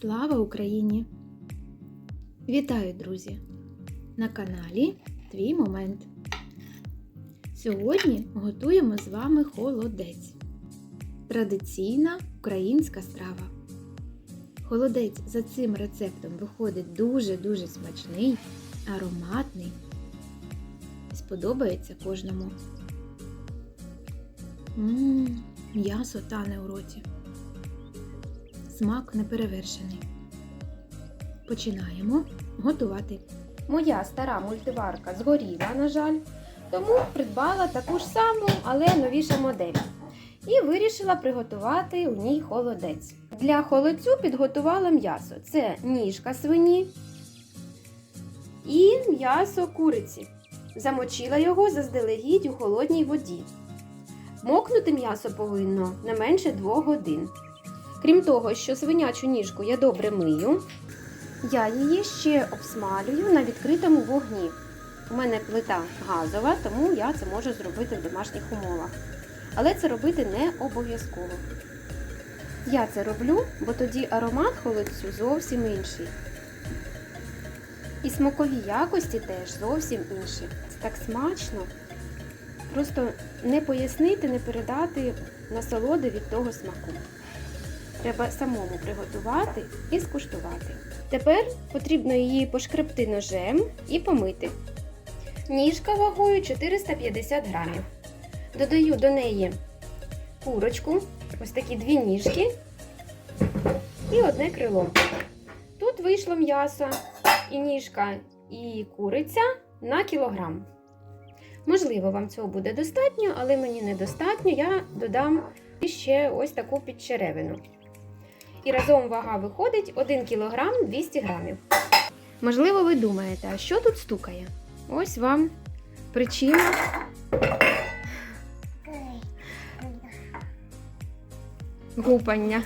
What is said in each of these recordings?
Слава Україні! Вітаю, друзі! На каналі Твій Момент. Сьогодні готуємо з вами холодець. Традиційна українська страва. Холодець за цим рецептом виходить дуже-дуже смачний, ароматний сподобається кожному. Ммм, м'ясо тане у роті. Смак неперевершений. Починаємо готувати. Моя стара мультиварка згоріла, на жаль, тому придбала таку ж саму, але новіша модель. І вирішила приготувати у ній холодець. Для холодцю підготувала м'ясо. Це ніжка свині і м'ясо куриці. Замочила його заздалегідь у холодній воді. Мокнути м'ясо повинно не менше 2 годин. Крім того, що свинячу ніжку я добре мию, я її ще обсмалюю на відкритому вогні. У мене плита газова, тому я це можу зробити в домашніх умовах. Але це робити не обов'язково. Я це роблю, бо тоді аромат холодцю зовсім інший. І смакові якості теж зовсім інші. Це так смачно. Просто не пояснити, не передати насолоди від того смаку. Треба самому приготувати і скуштувати. Тепер потрібно її пошкребти ножем і помити. Ніжка вагою 450 грамів. Додаю до неї курочку, ось такі дві ніжки і одне крило. Тут вийшло м'ясо і ніжка, і куриця на кілограм. Можливо, вам цього буде достатньо, але мені недостатньо. Я додам ще ось таку підчеревину. І разом вага виходить 1 кг 200 грамів. Можливо, ви думаєте, а що тут стукає? Ось вам причина. Гупання.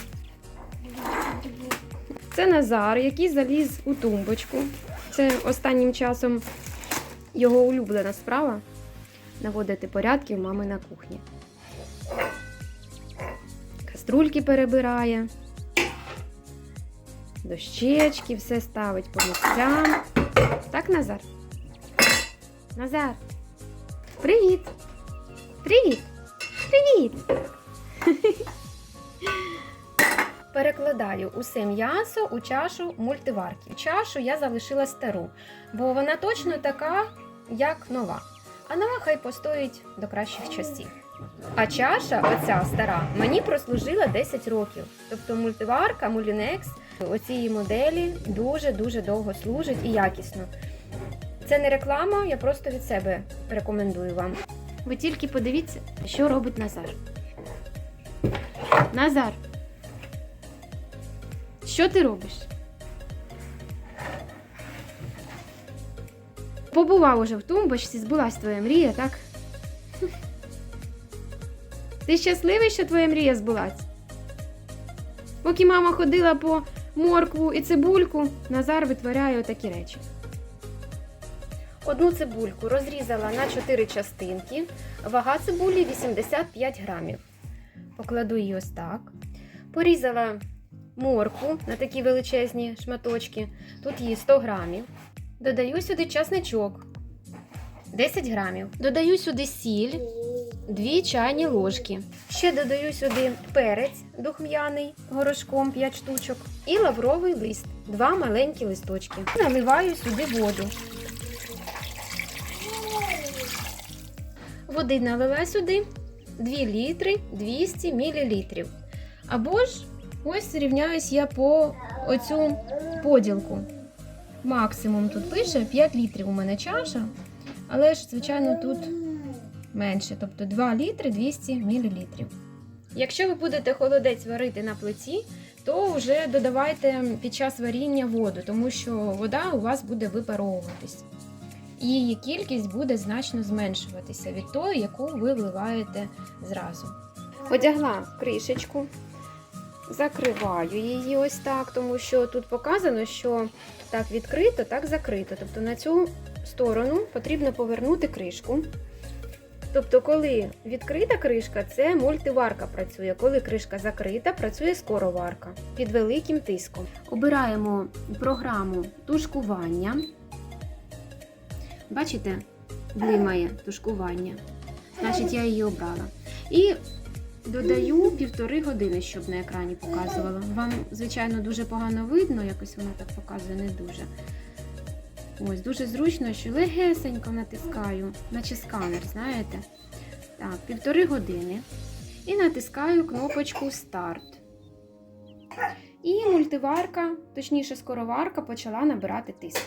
Це Назар, який заліз у тумбочку. Це останнім часом його улюблена справа наводити порядки в мами на кухні. Каструльки перебирає, дощечки, все ставить по місцям. Так, Назар? Назар. Привіт! Привіт! Привіт! Перекладаю усе м'ясо у чашу мультиварки. Чашу я залишила стару, бо вона точно така, як нова. А нова хай постоїть до кращих часів. А чаша, оця стара, мені прослужила 10 років. Тобто мультиварка Mulinex оцієї моделі дуже-дуже довго служить і якісно. Це не реклама, я просто від себе рекомендую вам. Ви тільки подивіться, що робить Назар. Назар. Що ти робиш? Побував уже в тумбочці, збулась твоя мрія, так? Ти щасливий, що твоя мрія збулась? Поки мама ходила по моркву і цибульку, Назар витворяє отакі речі. Одну цибульку розрізала на 4 частинки. Вага цибулі 85 грамів. Покладу її ось так. Порізала моркву на такі величезні шматочки. Тут її 100 грамів. Додаю сюди часничок 10 грамів. Додаю сюди сіль 2 чайні ложки. Ще додаю сюди перець духм'яний горошком 5 штучок і лавровий лист 2 маленькі листочки. Наливаю сюди воду. Води налила сюди 2 літри 200 мл. Або ж ось рівняюсь я по оцю поділку. Максимум тут пише 5 літрів у мене чаша, але ж, звичайно, тут менше, тобто 2 літри 200 мл. Якщо ви будете холодець варити на плиті, то вже додавайте під час варіння воду, тому що вода у вас буде випаровуватись. І її кількість буде значно зменшуватися від тої, яку ви вливаєте зразу. Одягла кришечку, закриваю її ось так, тому що тут показано, що так відкрито, так закрито. Тобто на цю сторону потрібно повернути кришку. Тобто, коли відкрита кришка, це мультиварка працює. Коли кришка закрита, працює скороварка під великим тиском. Обираємо програму тушкування. Бачите, блимає тушкування. Значить, я її обрала. І додаю півтори години, щоб на екрані показувала. Вам, звичайно, дуже погано видно, якось вона так показує не дуже. Ось, дуже зручно, що легесенько натискаю, наче сканер, знаєте. Так, півтори години. І натискаю кнопочку Старт. І мультиварка, точніше, скороварка, почала набирати тиск.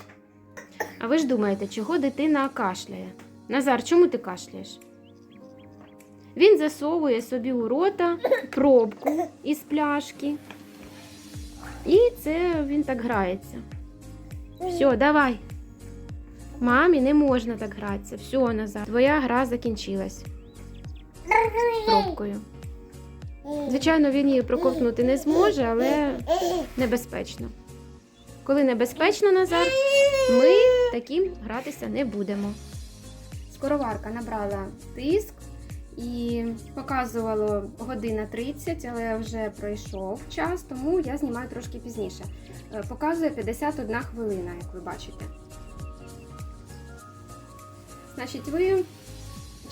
А ви ж думаєте, чого дитина кашляє? Назар, чому ти кашляєш? Він засовує собі у рота пробку із пляшки. І це він так грається. Все, давай. Мамі не можна так гратися. Все, Назар. Твоя гра закінчилась пробкою. Звичайно, він її проковтнути не зможе, але небезпечно. Коли небезпечно, Назар, ми таким гратися не будемо. Скороварка набрала тиск і показувало година 30, але вже пройшов час, тому я знімаю трошки пізніше. Е, Показує 51 хвилина, як ви бачите. Значить, ви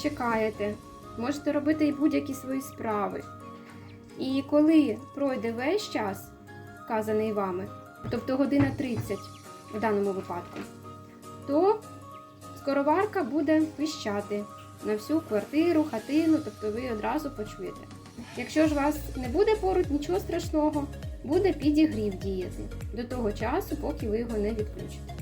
чекаєте, можете робити і будь-які свої справи. І коли пройде весь час, вказаний вами, тобто година 30 в даному випадку, то скороварка буде пищати на всю квартиру, хатину, тобто ви одразу почуєте. Якщо ж вас не буде поруч, нічого страшного, буде підігрів діяти до того часу, поки ви його не відключите.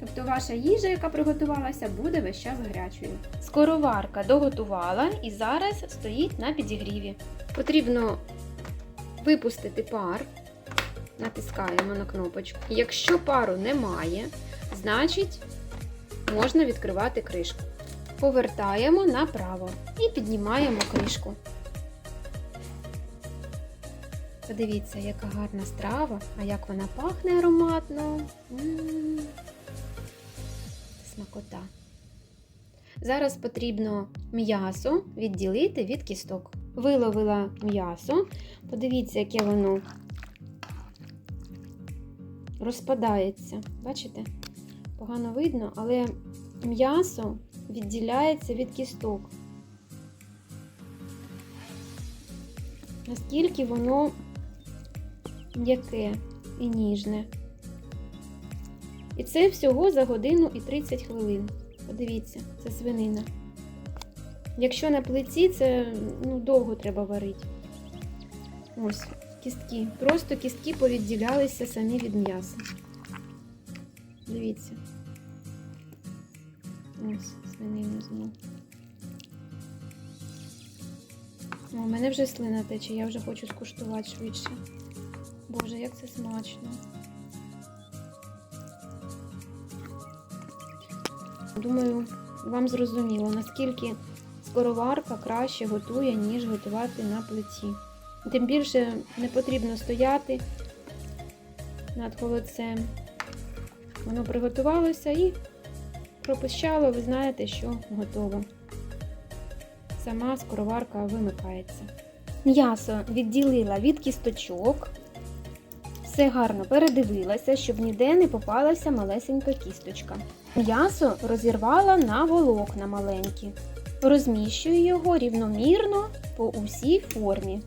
Тобто ваша їжа, яка приготувалася, буде весь час гарячою. Скороварка доготувала і зараз стоїть на підігріві. Потрібно випустити пар, натискаємо на кнопочку. Якщо пару немає, значить можна відкривати кришку. Повертаємо направо і піднімаємо кришку. Подивіться, яка гарна страва, а як вона пахне ароматно. М. Смакота. Зараз потрібно м'ясо відділити від кісток. Виловила м'ясо. Подивіться, яке воно розпадається. Бачите? Погано видно, але м'ясо відділяється від кісток. Наскільки воно м'яке і ніжне. І це всього за годину і 30 хвилин. Подивіться, це свинина. Якщо на плиті, це ну, довго треба варити. Ось, кістки. Просто кістки повідділялися самі від м'яса. Дивіться. Ось, свинина знову. У мене вже слина тече, я вже хочу скуштувати швидше. Боже, як це смачно. Думаю, вам зрозуміло, наскільки скороварка краще готує, ніж готувати на плиті. Тим більше не потрібно стояти над холодцем. Воно приготувалося і пропищало, ви знаєте, що готово. Сама скороварка вимикається. М'ясо відділила від кісточок. Все гарно передивилася, щоб ніде не попалася малесенька кісточка. М'ясо розірвала на волокна маленькі. Розміщую його рівномірно по усій формі.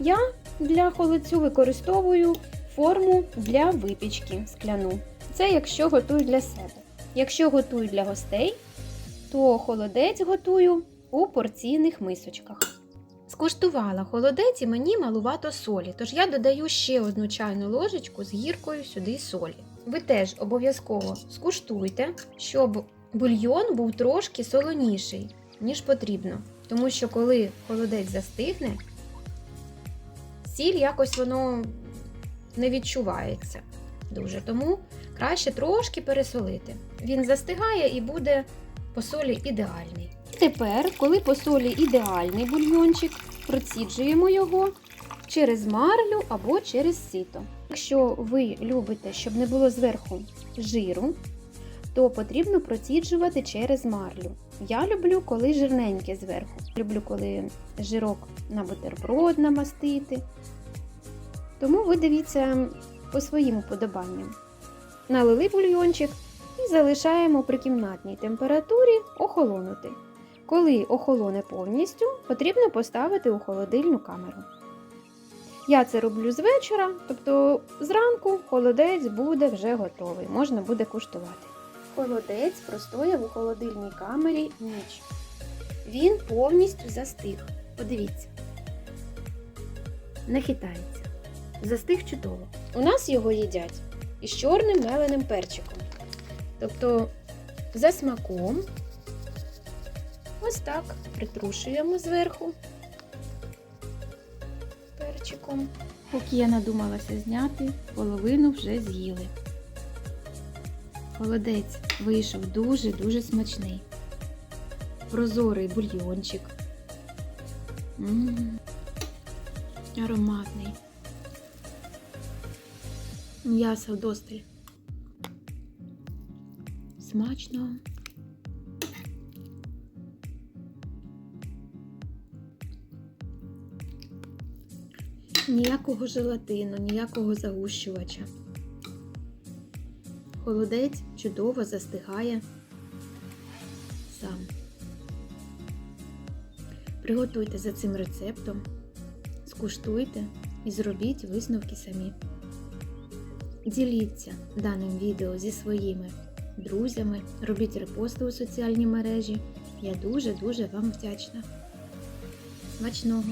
Я для холодцю використовую форму для випічки скляну. Це якщо готую для себе. Якщо готую для гостей, то холодець готую у порційних мисочках. Скуштувала холодець і мені малувато солі, тож я додаю ще одну чайну ложечку з гіркою сюди солі. Ви теж обов'язково скуштуйте, щоб бульйон був трошки солоніший, ніж потрібно. Тому що коли холодець застигне, сіль якось воно не відчувається дуже. Тому краще трошки пересолити. Він застигає і буде по солі ідеальний. Тепер, коли по солі ідеальний бульйончик, проціджуємо його через марлю або через сито. Якщо ви любите, щоб не було зверху жиру, то потрібно проціджувати через марлю. Я люблю, коли жирненьке зверху. Люблю, коли жирок на бутерброд намастити. Тому ви дивіться по своїм уподобанням. Налили бульйончик і залишаємо при кімнатній температурі охолонути. Коли охолоне повністю, потрібно поставити у холодильну камеру. Я це роблю з вечора, тобто зранку холодець буде вже готовий, можна буде куштувати. Холодець простояв у холодильній камері ніч. Він повністю застиг. Подивіться. Не хитається. Застиг чудово. У нас його їдять із чорним меленим перчиком. Тобто за смаком ось так притрушуємо зверху перчиком. Поки я надумалася зняти, половину вже з'їли. Холодець вийшов дуже-дуже смачний. Прозорий бульйончик. М, Ароматний. М'ясо вдосталь. Смачно. Ніякого желатину, ніякого загущувача. Холодець чудово застигає сам. Приготуйте за цим рецептом, скуштуйте і зробіть висновки самі. Діліться даним відео зі своїми друзями, робіть репости у соціальні мережі. Я дуже-дуже вам вдячна. Смачного!